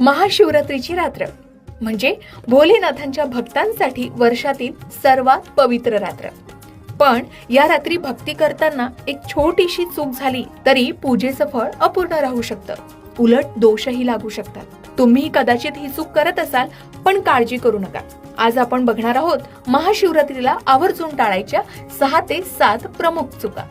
महाशिवरात्रीची रात्र म्हणजे भोलेनाथांच्या भक्तांसाठी वर्षातील सर्वात पवित्र रात्र. पण या रात्री भक्ती करताना एक छोटीशी चूक झाली तरी पूजेचं फळ अपूर्ण राहू शकतं. उलट दोषही लागू शकतात. तुम्ही कदाचित ही चूक करत असाल पण काळजी करू नका. आज आपण बघणार आहोत महाशिवरात्रीला आवर्जून टाळायच्या सहा ते सात प्रमुख चुका.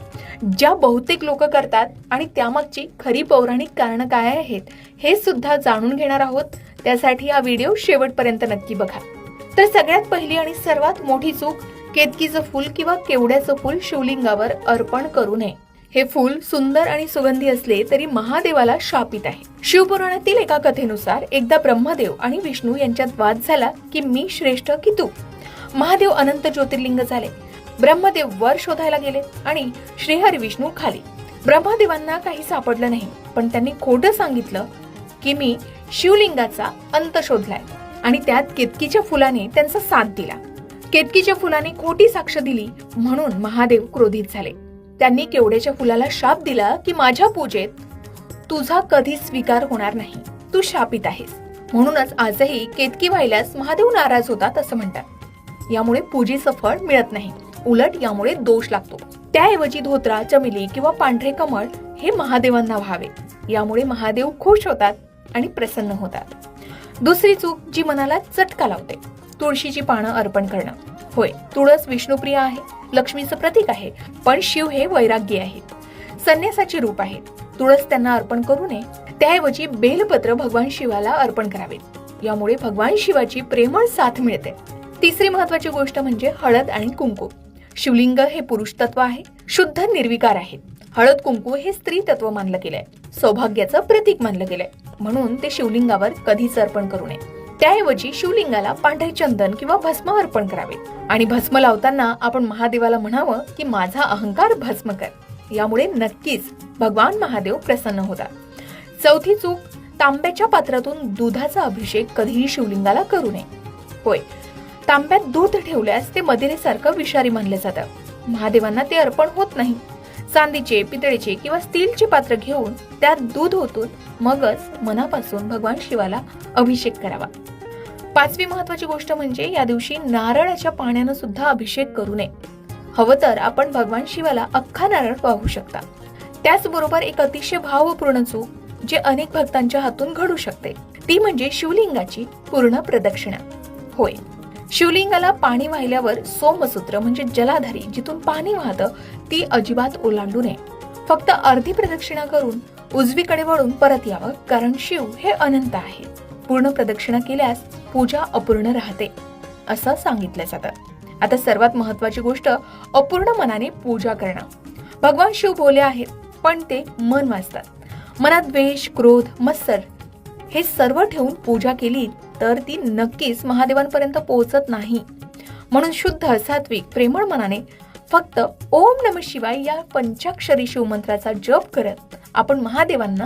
ज्या बहुतेक लोक करतात आणि त्यामागची खरी पौराणिक कारणं काय आहेत हे सुद्धा जाणून घेणार आहोत. त्यासाठी हा व्हिडिओ शेवटपर्यंत नक्की बघा. तर सगळ्यात पहिली आणि सर्वात मोठी चूक केतकीचं फूल किंवा केवड्याचं फूल शिवलिंगावर अर्पण करू नये. हे फूल सुंदर आणि सुगंधी असले तरी महादेवाला शापित आहे. शिवपुराणातील एका कथेनुसार एकदा ब्रह्मदेव आणि विष्णू यांच्यात वाद झाला की मी श्रेष्ठ की तू? महादेव अनंत ज्योतिर्लिंग झाले. ब्रह्मदेव वर शोधायला गेले आणि श्रीहरी विष्णू खाली. ब्रह्मदेवांना काही सापडलं नाही पण त्यांनी खोटं सांगितलं की मी शिवलिंगाचा अंत शोधलाय आणि त्यात केतकीच्या फुलाने त्यांचा साथ दिला. केतकीच्या फुलाने खोटी साक्ष दिली म्हणून महादेव क्रोधित झाले. त्यांनी केवड्याच्या फुलाला शाप दिला की माझ्या पूजेत तुझा कधी स्वीकार होणार नाही तू शापित आहेस. म्हणूनच आजही केतकी वाहिल्यास महादेव नाराज होतात असं म्हणतात. यामुळे पूजेचं फळ मिळत नाही. उलट यामुळे दोष लागतो. त्याऐवजी धोत्रा चमेली किंवा पांढरे कमळ हे महादेवांना व्हावे. यामुळे महादेव खुश होतात आणि प्रसन्न होतात. दुसरी चूक जी मनाला चटका लावते तुळशीची पानं अर्पण करणं. होय तुळस विष्णुप्रिय आहे लक्ष्मीचं प्रतीक आहे पण शिव हे वैराग्य आहेत संन्यासाचे रूप आहे. तुळस त्यांना अर्पण करू नये. त्याऐवजी बेलपत्र भगवान शिवाला अर्पण करावेत यामुळे भगवान शिवाची प्रेमळ साथ मिळते. तिसरी महत्वाची गोष्ट म्हणजे हळद आणि कुंकू. शिवलिंग हे पुरुष तत्व आहे शुद्ध निर्विकार आहेत. हळद कुंकू हे स्त्री तत्व मानलं गेलंय. सौभाग्याचं प्रतीक मानलं गेलंय. म्हणून ते शिवलिंगावर कधीच अर्पण करू नये. त्याऐवजी शिवलिंगाला पांढरे चंदन किंवा भस्म अर्पण करावे. आणि भस्म लावताना आपण महादेवाला म्हणावं की माझा अहंकार भस्म कर. यामुळे नक्कीच भगवान महादेव प्रसन्न होतात. चौथी चूक तांब्याच्या पात्रातून दुधाचा अभिषेक कधीही शिवलिंगाला करू नये. होय तांब्यात दूध ठेवल्यास ते मदिरेसारखं विषारी मानलं जातं. महादेवांना ते अर्पण होत नाही. चांदीचे पितळेचे किंवा स्टीलचे पात्र घेऊन त्यात दूध ओतून मगच मनापासून भगवान शिवाला अभिषेक करावा. पाचवी महत्वाची गोष्ट म्हणजे या दिवशी नारळाच्या पाण्यानं सुद्धा अभिषेक करू नये. हवं तर आपण भगवान शिवाला अख्खा नारळ वाहू शकता. त्याचबरोबर एक अतिशय भावपूर्ण चूक जे अनेक भक्तांच्या हातून घडू शकते. ती म्हणजे शिवलिंगाची पूर्ण प्रदक्षिणा. होय. शिवलिंगाला पाणी वाहिल्यावर सोमसूत्र म्हणजे जलाधारी जिथून पाणी वाहतं ती अजिबात ओलांडू नये. फक्त अर्धी प्रदक्षिणा करून उजवीकडे वळून परत यावं कारण शिव हे अनंत आहे. पूर्ण प्रदक्षिणा केल्यास पूजा अपूर्ण राहते असं सांगितलं जातं. आता सर्वात महत्वाची गोष्ट अपूर्ण मनाने पूजा करणं. भगवान शिव भोले आहेत पण ते मन वाचतात मनात द्वेष क्रोध मत्सर हे सर्व ठेवून पूजा केली तर ती नक्कीच महादेवांपर्यंत पोहोचत नाही. म्हणून शुद्ध सात्विक प्रेमळ मनाने फक्त ओम नम शिवाय या पंचाक्षरी शिवमंत्राचा जप करत आपण महादेवांना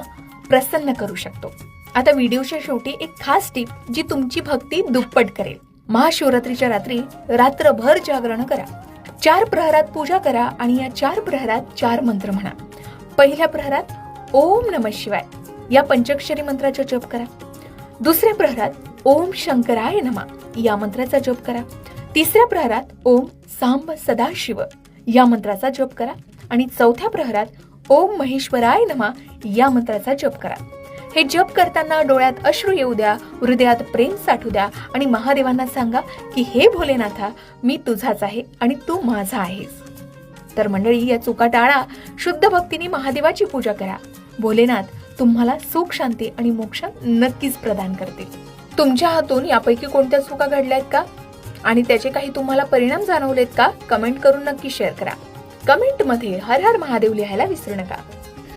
प्रसन्न करू शकतो. आता व्हिडिओच्या शेवटी एक खास टीप जी तुमची भक्ती दुप्पट करेल. महाशिवरात्रीच्या रात्री रात्रभर जागरण करा. चार प्रहरात पूजा करा आणि या चार प्रहरात चार मंत्र म्हणा. पहिल्या प्रहरात ओम नम शिवाय. या पंचाक्षरी मंत्राचा जप करा. दुसऱ्या प्रहरात ओम शंकराय नमा. या मंत्राचा जप करा. तिसऱ्या प्रहरात ओम सांब सदाशिव. या मंत्राचा जप करा. आणि चौथ्या प्रहरात ओम महेश्वराय नमा. या मंत्राचा जप करा. हे जप करताना डोळ्यात अश्रू येऊ द्या हृदयात प्रेम साठू द्या आणि महादेवांना सांगा की हे भोलेनाथा मी तुझाच आहे आणि तू माझा आहेस. तर मंडळी या चुका टाळा शुद्ध भक्तीने महादेवाची पूजा करा. भोलेनाथ तुम्हाला सुख शांती आणि मोक्ष नक्कीच प्रदान करतील. तुमच्या हातून यापैकी कोणत्या चुका घडल्यात का? आणि त्याचे काही तुम्हाला परिणाम जाणवलेत का? कमेंट करून नक्की शेअर करा. कमेंटमध्ये हर हर महादेव लिहायला विसरू नका.